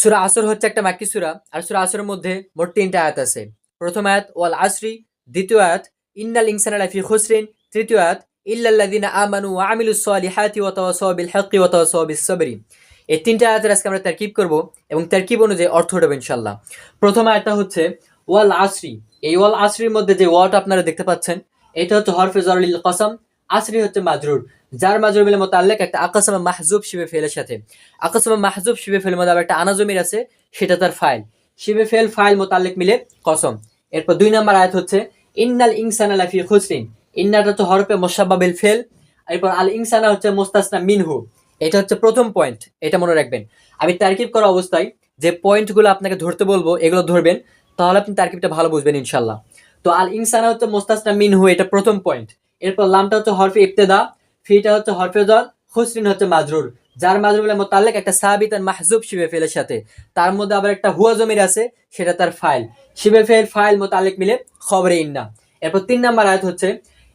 সুরা আসর হচ্ছে একটা মাক্কি সুরা, আর সুরা আসরের মধ্যে মোট তিনটা আয়াত আছে। প্রথম আয়াত, ওয়াল আসরি, দ্বিতীয় আয়াত, ইন্নাল ইনসান লাফি খুসরিন, তৃতীয় আয়াত, ইল্লাল্লাযিনা আমানু ওয়া আমিলুস সালিহাতি ওয়া তাওয়াসাউ বিল হাক্কি ওয়া তাওয়াসাউ বিস সাবরি। এই তিনটা আয়াতের আজকে আমরা তারকিব করব এবং তারকিব অনুযায়ী অর্থ দেবো ইনশাল্লাহ প্রথম আয়াতটা হচ্ছে, ওয়াল আসরি। এই ওয়াল আসরির মধ্যে যে ওয়াটা আপনারা দেখতে পাচ্ছেন, এটা হচ্ছে হরফে জরলিল কসম, আসরি হচ্ছে মাজরুর। যার মাজরুর মিলে মোতাল্লেক একটা আকাসমা মাহজুব শিবে ফেলের সাথে। আকাসমা মাহজুব শিবে মধ্যে আবার একটা আনাজমির আছে, সেটা তার ফাইল। শিবে ফেল, ফাইল, মোতাল্লেক মিলে কসম। এরপর দুই নাম্বার আয়াত হচ্ছে, ইন্নাল ইনসানা লাফি খুসরিন ইন্নাটা হচ্ছে হরফে মোসাব্বাবিল ফেল। এরপর আল ইনসানা হচ্ছে মোস্তাসনা মিনহু। এটা হচ্ছে প্রথম পয়েন্ট, এটা মনে রাখবেন। আমি তারকিব করা অবস্থায় যে পয়েন্টগুলো আপনাকে ধরতে বলব, এগুলো ধরবেন, তাহলে আপনি তারকিবটা ভালো বুঝবেন ইনশাল্লাহ তো আল ইনসানা হচ্ছে মোস্তাসনা মিনহু, এটা প্রথম পয়েন্ট। এরপর লামটা হচ্ছে হরফে ইবতেদা ফিটা হচ্ছে হরফে জল হচ্ছে মাজরুর। যার মাজরুর বলে মোতাল্লেক একটা সাহাবিত আর মাহজুব শিবে ফেলের সাথে। তার মধ্যে আবার একটা হুয়া জমির আছে, সেটা তার ফাইল। শিবে ফেল, ফাইল মোতাল্লেক মিলে খবরে ইন্না। এরপর তিন নাম্বার আয়াত হচ্ছে,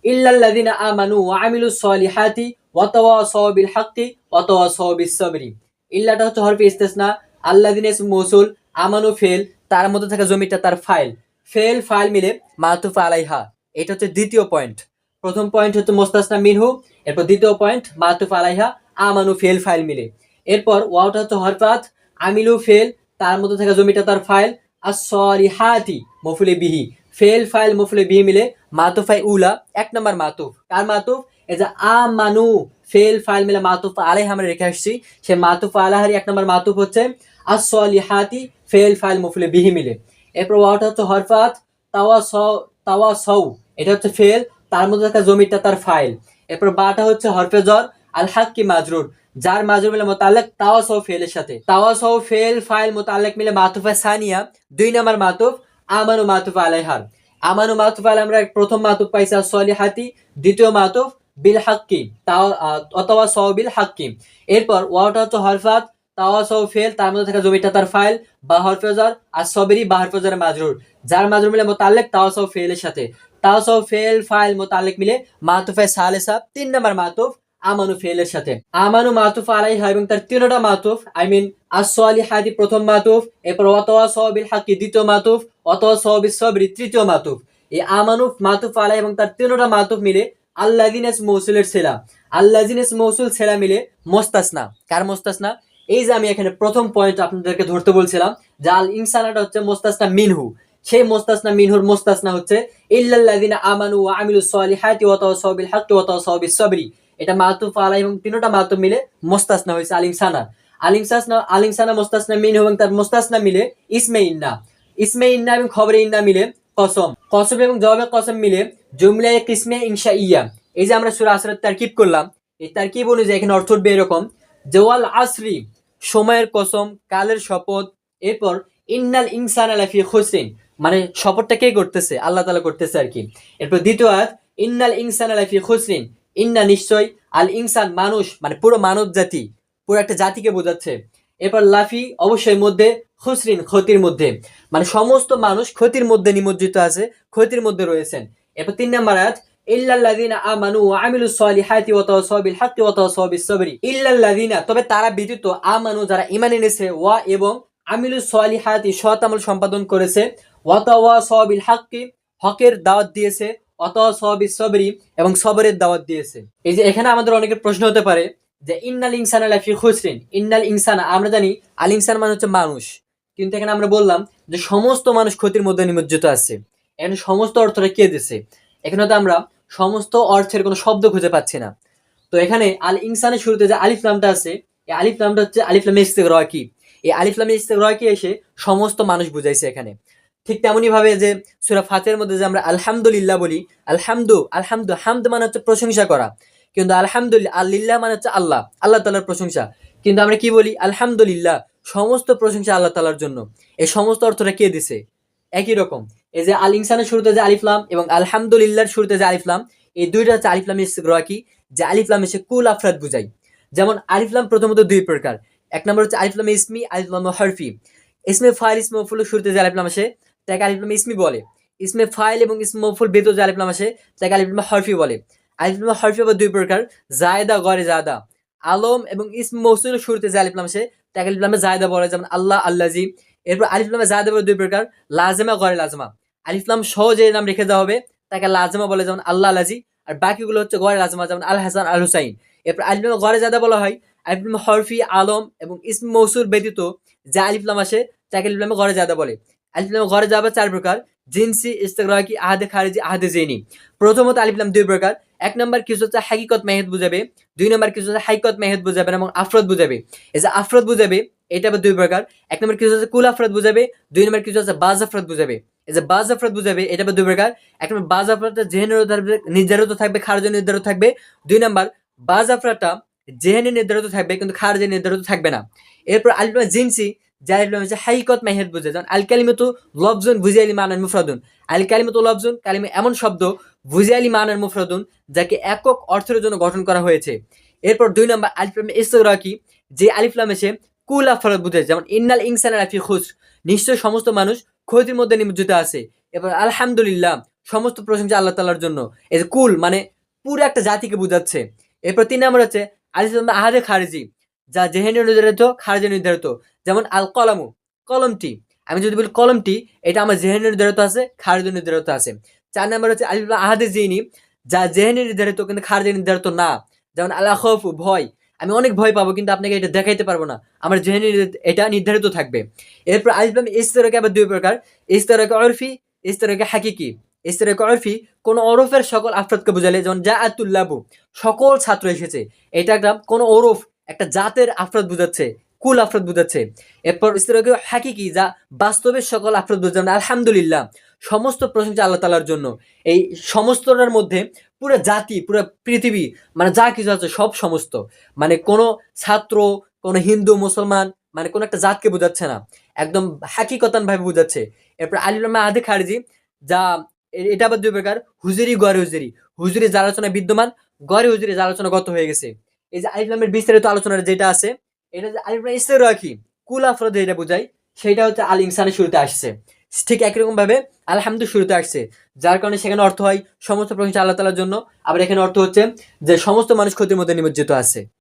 ইল্লাল্লাযিনা আমানু ওয়া আমিলুস সলিহাতি ওয়া তাওয়াসাউ বিল হাক্কি ওয়া তাওয়াসাউ বিস সাবরি ইল্লাটা হচ্ছে হরফে ইস্তেসনা, আল্লাযিনা মৌসুল, আমানু ফেল, তার মধ্যে থাকা জমিটা তার ফাইল। ফেল, ফাইল মিলে মাতুফ আলাইহা। এটা হচ্ছে দ্বিতীয় পয়েন্ট। প্রথম পয়েন্ট হচ্ছে মোস্তাসনা মিনহু, এরপর দ্বিতীয় পয়েন্ট মাতুফ আলাইহা, আমানু ফেল, ফাইল মিলে। এরপর ওয়াওটা হচ্ছে হরফাত, আমিলু ফেল, তার মধ্যে থাকা জমিটা তার ফাইল আর সরি হাতি মফুলে বিহি। ফেল, ফাইল, মফুলে বিহি মিলে মাতুফাই উলা, এক নম্বর মাতুফ। কার মাতুফ? এই যে আ মানু ফেল, ফাইল মিলে মাতুফ আলাই আমরা রেখে আসছি। সে মাতুফ আলাহারি এক নম্বর মাতুফ হচ্ছে আর সলিহাতি ফেল, ফাইল, মফুলে বিহি মিলে। এরপর ওয়াওটা হচ্ছে হরফাত তাওয়া স তাওয়া সৌ এটা হচ্ছে ফেল তার মধ্যে থাকা জমিটা তার ফাইল এরপর বাটা হচ্ছে হরফে জ্বর, আল হাক্কি মাজরুর। যার মাজরুর মিলে মোতালেক তাওয়া সহ ফেলের সাথে। তাওয়া সহ ফেল ফাইল মোতালেক মিলে মাতুফা সানিয়া, দুই নাম্বার মাতুফ আমানু মাতুফ আলাইহার। আমানু মাতুফ আলাই আমরা প্রথম মাতুফ পাইছি সলিহাতি, দ্বিতীয় মাতুফ বিল হাক্কি, তাও অথবা সহ বিল হাক্কি। এরপর ওয়াটা হচ্ছে হরফাত তাওয়া সহ ফেল, তার মধ্যে থাকা জমিটা তার ফাইল বা হরফেজার আর সবেরি বা হরফেজার মাজরুর। যার মাজরুর মিলে মোতালেক তাওয়া সহ ফেলের সাথে। তাও সব ফেল ফাইল মোতালেক মিলে মাতুফে সালেসা তিন নম্বর মাতুফ আমানু ফেলের সাথে। আমানু মাতুফ আলাইহা এবং তার তিনটা মাতুফ, আই মিন আসলি হাদি প্রথম মাতুফ, এরপর অতওয়া সহবিল হাকি দ্বিতীয় মাতুফ অতওয়া সহবিল সবরি তৃতীয় মাতুফ। এই আমানু মাতুফ আলাই এবং তার তিনটা মাতুফ মিলে আল্লাদিনেস মৌসুলের সেলা আল্লাদিনেস মৌসুল সেলা মিলে মোস্তাসনা। কার মোস্তাসনা? এই যে আমি এখানে প্রথম পয়েন্ট আপনাদেরকে ধরতে বলছিলাম আল ইনসানাটা হচ্ছে মোস্তাসনা মিনহু। সেই মোস্তাসনা মিনহুর মোস্তাসনা হচ্ছে, ইল্লাল্লাযিনা আমানু ওয়া আমিলুস সলিহাতি ওয়া তাওয়াসাউ হাক্কি ওয়া তাওয়াসাউ সাবরি এটা মাতুফ আলাই এবং তিনটা মাতুফ মিলে মোস্তাসনা হয়েছে আলিম সানা আলিম সাসনা আলিম সানা মোস্তাসনা মিনহু এবং তার মোস্তাসনা মিলে ইসমে ইন্না। ইসমে ইন্না এবং খবরে ইন্না মিলে কসম। কসম এবং জবাবে কসম মিলে জুমলায়ে কিসমে ইনশা ইয়া এই যে আমরা সূরা আসরের তারকিব করলাম, এই তারকিব অনুযায়ী এখানে অর্থ উঠবে এরকম জওয়াল আসরি, সময়ের কসম, কালের শপথ, এরপর ইন্নাল ইনসান আলাফি খুসরিন। মানে শপথটা কে করতেছে? আল্লাহ তালা করতেছে আর কি। এরপর দ্বিতীয় আয়াত, ইন্নাল ইনসান আলাফি খুসরিন। ইন্না নিশ্চয়, আল ইনসান মানুষ মানে পুরো মানব জাতি, পুরো একটা জাতিকে বোঝাচ্ছে। এরপর লাফি অবশ্যই মধ্যে, খুসরিন ক্ষতির মধ্যে। মানে সমস্ত মানুষ ক্ষতির মধ্যে নিমজ্জিত আছে, ক্ষতির মধ্যে রয়েছেন। এরপর তিন নম্বর আয়াত ইল্লাল্লাযিনা আমানু ওয়া আমিলুস সলিহাতি ওয়া তাওয়াসাউ বিল ওয়া তাওয়াসাউ তবে তারা ব্যতীত আমানু যারা ঈমান এনেছে, ওয়া এবং আমিলুস সলিহাতি সৎ আমল সম্পাদন করেছে ওয়াতাওয়া সবিল হাক্কি, হকের দাওয়াত দিয়েছে সবিল সবরি এবং সবরের দাওয়াত দিয়েছে। এই যে এখানে আমাদের অনেকের প্রশ্ন হতে পারে যে, ইন্নাল ইনসান লাফি খুসরিন। ইন্নাল ইনসানা, আমরা জানি আল ইনসান মানে হচ্ছে মানুষ। কিন্তু এখানে আমরা বললাম যে, সমস্ত মানুষ ক্ষতির মধ্যে নিমজ্জিত আছে। এখানে সমস্ত অর্থটা কে দিছে? এখানে তো আমরা সমস্ত অর্থের কোনো শব্দ খুঁজে পাচ্ছি না। তো এখানে আল ইনসানের শুরুতে যে আলিফ নামটা আছে, এই আলিফ নামটা হচ্ছে আলিফ লামে ইস্তেক রকি এই আলিফ লামে ইস্তেক রকি এসে সমস্ত মানুষ বুঝাইছে এখানে। ঠিক তেমনই ভাবে যে সুরা ফাতের মধ্যে যে আমরা আলহামদুলিল্লাহ বলি, আলহামদু আলহামদু, হামদ মানে হচ্ছে প্রশংসা করা। কিন্তু আলহামদুলিল্লাহ আল্লিল্লাহ মানে হচ্ছে আল্লাহ আল্লাহ তালার প্রশংসা। কিন্তু আমরা কি বলি? আলহামদুলিল্লাহ, সমস্ত প্রশংসা আল্লাহ তালার জন্য। এই সমস্ত অর্থটা কে দিছে? একই রকম। এই যে আল ইনসানের শুরুতে যে আলিফলাম এবং আলহামদুলিল্লাহর শুরুতে যে আলিফলাম এই দুইটা হচ্ছে আলিফলাম কি? যে আলিফলাম এসে কুল আফরাদ বুঝাই যেমন আলিফলাম প্রথমত দুই প্রকার। এক নম্বর হচ্ছে আলিফলাম ইসমি আলিফলাম হরফি। ইসমে ফাইল, ইসমে মফুল শুরুতে যে আলিফলাম আসে, তাকে আলিফলাম ইসমি বলে। ইসমে ফাইল এবং ইসমে মফুল বেদ যে আলিফলাম আসে, তাকে আলিফলাম হরফি বলে। আলিফলাম হরফি আবার দুই প্রকার, জায়দা গড়ে জাদা আলম এবং ইসম মৌসুলের শুরুতে যে আলিফলাম আসে, তাকে আলিফলামে জায়দা বলে, যেমন আল্লাহ আল্লাজি এরপর আলিফলামে জায়দা বলে দুই প্রকার, লাজেমা গড়ে লাজমা। আলিফলাম সহজে নাম রেখে দেওয়া হবে। তাকে লাজমা বলে, যেমন আল্লাহ আল্লাজি আর বাকিগুলো হচ্ছে গড়ে লাজমা যেমন আল হাসান, আল হুসাইন। এরপর আলিফলামে গড়ে জায়দা বলা হয় আলিফলাম হরফি, আলম এবং ইসম মৌসুর ব্যতীত যে আলিফলাম আসে, তাকে আলিফলামে গড়ে জায়দা বলে। আলিফলামে গড়ে যাবে চার প্রকার। জিনসি, ইস্তেগ্রাকি, আহাদে খারিজি, আহাদে জেনি প্রথমত আলিফলাম দুই প্রকার। এক নম্বর কিছু হচ্ছে হাকিকত মেহেদ বুঝাবে। দুই নম্বর কিছু হচ্ছে হাইকত মেহেদ বুঝাবে এবং আফরদ বুঝাবে। এই যে আফরদ বুঝাবে, এটা আবার দুই প্রকার। এক নম্বর কিছু হচ্ছে কুল আফরদ বুঝাবে। দুই নম্বর কিছু হচ্ছে বাজ আফরদ বুঝাবে। এই যে আফরদ বুঝাবে, এটা দুই প্রকার। এক নম্বর, বাজ আফরদটা জেহেনের নির্ধারিত থাকবে খারজে নির্ধারিত থাকবে। দুই নম্বর, বাজ আফরাটা জেহেনে নির্ধারিত থাকবে, কিন্তু খারজে নির্ধারিত থাকবে না। এরপর আলিফলাম জিনসি, যার হচ্ছে হাইকত মেহেদ বুঝে। যেমন আল কালিমতু লফজুন বুঝিয়ালি মানান মুফরাদুন। আল কালিমতু লফজুন, কালিমে এমন শব্দ বুঝিয়ালি মানান মুফরাদুন, যাকে একক অর্থের জন্য গঠন করা হয়েছে। এরপর দুই নম্বর আলিফলাম ইস্তরাকি যে আলিফলাম এসে কুল আফরত বুঝে। যেমন, ইন্নাল ইনসান আফি খুস নিশ্চয় সমস্ত মানুষ ক্ষতির মধ্যে নিমজ্জিত আছে। এবার আলহামদুলিল্লাহ, সমস্ত প্রশংসা আল্লাহ তাল্লার জন্য। এই যে কুল মানে পুরো একটা জাতিকে বোঝাচ্ছে। এরপর তিন নম্বর হচ্ছে আলিফলাম আহাদে খারিজি, যা জেহেনে নির্ধারিত, খারিজে নির্ধারিত। যেমন আল কলামু কলমটি। আমি যদি বলি কলমটি, এটা আমার জেহেনে নির্ধারিত আছে, খারিজে নির্ধারিত আছে। চার নম্বর হচ্ছে আলিফলাম আহাদে জিনি যা জেহেনে নির্ধারিত কিন্তু খারিজে নির্ধারিত না। যেমন আল্লাহ ভয়। আমি অনেক ভয় পাবো, কিন্তু আপনাকে এটা দেখাইতে পারব না। আমার জেহেনে এটা নির্ধারিত থাকবে। এরপর আলিফলাম ইস্তরকে আবার দুই প্রকার। ইস্তরকে অরফি ইস্তরকে হাকিকি। ইস্তরকে অরফি কোন ওরফের সকল আফরাদকে বোঝালে, যেমন যা আতুল্লাবু সকল ছাত্র এসেছে। এটা একটা কোন ওরফ একটা জাতের আফরাদ বোঝাচ্ছে, কুল আফরাদ বোঝাচ্ছে। এরপর ইস্তরকে হাকিকি, যা বাস্তবের সকল আফরাদ যেমন আলহামদুলিল্লাহ, সমস্ত প্রশংসা আল্লাহ তালার জন্য। এই সমস্তটার মধ্যে পুরো জাতি, পুরো পৃথিবী মানে যা কিছু আছে সব সমস্ত। মানে কোনো ছাত্র, কোনো হিন্দু, মুসলমান মানে কোনো একটা জাতকে বোঝাচ্ছে না। একদম হাকিকতান ভাবে বোঝাচ্ছে। এরপর আলিমা আদে খারিজি, যা এটা আবার দুই প্রকার, হুজুরি, গড়ে হুজুরি। হুজুরি যার আলোচনা বিদ্যমান, গড়ে হুজুরি যার আলোচনা গত হয়ে গেছে। এই যে আলিফলামের বিস্তারিত আলোচনার যেটা আছে, এটা যে আলিফলাম ইসলাম রাখি কুল আফরদ যেটা বোঝায় সেটা হচ্ছে আল ইনসানের শুরুতে আসছে। ঠিক একরকমভাবে ভাবে আলহামদু শুরুতে আসছে। যার কারণে সেখানে অর্থ হয় সমস্ত প্রশংসা আল্লাহ তালার জন্য। আবার এখানে অর্থ হচ্ছে যে সমস্ত মানুষ ক্ষতির মধ্যে নিমজ্জিত আছে।